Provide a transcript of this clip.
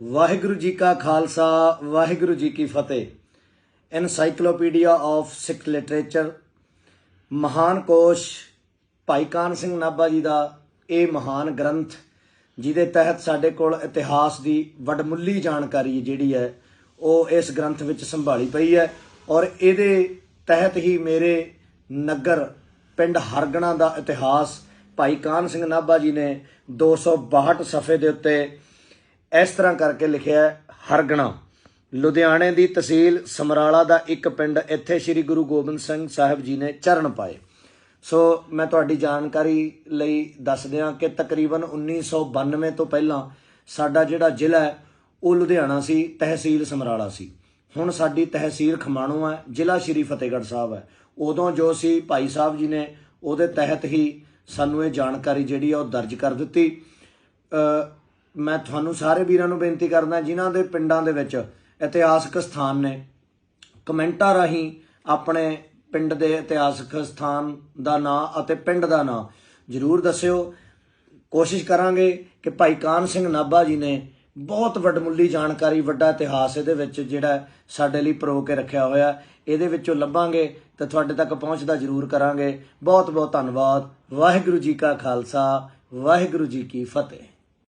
ਵਾਹਿਗੁਰੂ ਜੀ ਕਾ ਖਾਲਸਾ, ਵਾਹਿਗੁਰੂ ਜੀ ਕੀ ਫਤਿਹ। Encyclopedia of Sikh literature ਮਹਾਨ ਕੋਸ਼ ਭਾਈ ਕਾਨ ਸਿੰਘ ਨਾਭਾ ਜੀ ਦਾ ਇਹ ਮਹਾਨ ਗ੍ਰੰਥ, ਜਿਹਦੇ ਤਹਿਤ ਸਾਡੇ ਕੋਲ ਇਤਿਹਾਸ ਦੀ ਵੱਡਮੁੱਲੀ ਜਾਣਕਾਰੀ ਜਿਹੜੀ ਹੈ, ਉਹ ਇਸ ਗ੍ਰੰਥ ਵਿੱਚ ਸੰਭਾਲੀ ਪਈ ਹੈ ਔਰ ਇਹਦੇ ਤਹਿਤ ਹੀ ਮੇਰੇ ਨਗਰ ਪਿੰਡ ਹਰਗਣਾ ਦਾ ਇਤਿਹਾਸ ਭਾਈ ਕਾਨ ਸਿੰਘ ਨਾਭਾ ਜੀ ਨੇ 262 ਸਫ਼ੇ ਦੇ ਉੱਤੇ ਇਸ ਤਰ੍ਹਾਂ ਕਰਕੇ ਲਿਖਿਆ ਹਰਗਣਾ। ਲੁਧਿਆਣੇ ਦੀ ਤਹਿਸੀਲ ਸਮਰਾਲਾ ਦਾ ਇੱਕ ਪਿੰਡ, ਇੱਥੇ ਸ੍ਰੀ ਗੁਰੂ ਗੋਬਿੰਦ ਸਿੰਘ ਸਾਹਿਬ ਜੀ ਨੇ ਚਰਨ ਪਾਏ। ਸੋ ਮੈਂ ਤੁਹਾਡੀ ਜਾਣਕਾਰੀ ਲਈ ਦੱਸ ਦਿਆਂ ਕਿ ਤਕਰੀਬਨ 1992 ਤੋਂ ਪਹਿਲਾਂ ਸਾਡਾ ਜਿਹੜਾ ਜ਼ਿਲ੍ਹਾ ਹੈ, ਉਹ ਲੁਧਿਆਣਾ ਸੀ, ਤਹਿਸੀਲ ਸਮਰਾਲਾ ਸੀ। ਹੁਣ ਸਾਡੀ ਤਹਿਸੀਲ ਖਮਾਣੋ ਹੈ, ਜ਼ਿਲ੍ਹਾ ਸ਼੍ਰੀ ਫਤਿਹਗੜ੍ਹ ਸਾਹਿਬ ਹੈ। ਉਦੋਂ ਜੋ ਸੀ ਭਾਈ ਸਾਹਿਬ ਜੀ ਨੇ ਉਹਦੇ ਤਹਿਤ ਹੀ ਸਾਨੂੰ ਇਹ ਜਾਣਕਾਰੀ ਜਿਹੜੀ ਆ ਉਹ ਦਰਜ ਕਰ ਦਿੱਤੀ। ਮੈਂ ਤੁਹਾਨੂੰ ਸਾਰੇ ਵੀਰਾਂ ਨੂੰ ਬੇਨਤੀ ਕਰਦਾ, ਜਿਨ੍ਹਾਂ ਦੇ ਪਿੰਡਾਂ ਦੇ ਵਿੱਚ ਇਤਿਹਾਸਕ ਸਥਾਨ ਨੇ, ਕਮੈਂਟਾਂ ਰਾਹੀਂ ਆਪਣੇ ਪਿੰਡ ਦੇ ਇਤਿਹਾਸਕ ਸਥਾਨ ਦਾ ਨਾਂ ਅਤੇ ਪਿੰਡ ਦਾ ਨਾਂ ਜਰੂਰ ਦੱਸਿਓ। ਕੋਸ਼ਿਸ਼ ਕਰਾਂਗੇ ਕਿ ਭਾਈ ਕਾਨ ਸਿੰਘ ਨਾਭਾ ਜੀ ਨੇ ਬਹੁਤ ਵੱਡਮੁੱਲੀ ਜਾਣਕਾਰੀ, ਵੱਡਾ ਇਤਿਹਾਸ ਇਹਦੇ ਵਿੱਚ ਜਿਹੜਾ ਸਾਡੇ ਲਈ ਪਰੋ ਕੇ ਰੱਖਿਆ ਹੋਇਆ, ਇਹਦੇ ਵਿੱਚੋਂ ਲੱਭਾਂਗੇ ਤੇ ਤੁਹਾਡੇ ਤੱਕ ਪਹੁੰਚਦਾ ਜਰੂਰ ਕਰਾਂਗੇ। ਬਹੁਤ ਬਹੁਤ ਧੰਨਵਾਦ। ਵਾਹਿਗੁਰੂ ਜੀ ਕਾ ਖਾਲਸਾ, ਵਾਹਿਗੁਰੂ ਜੀ ਕੀ ਫਤਿਹ।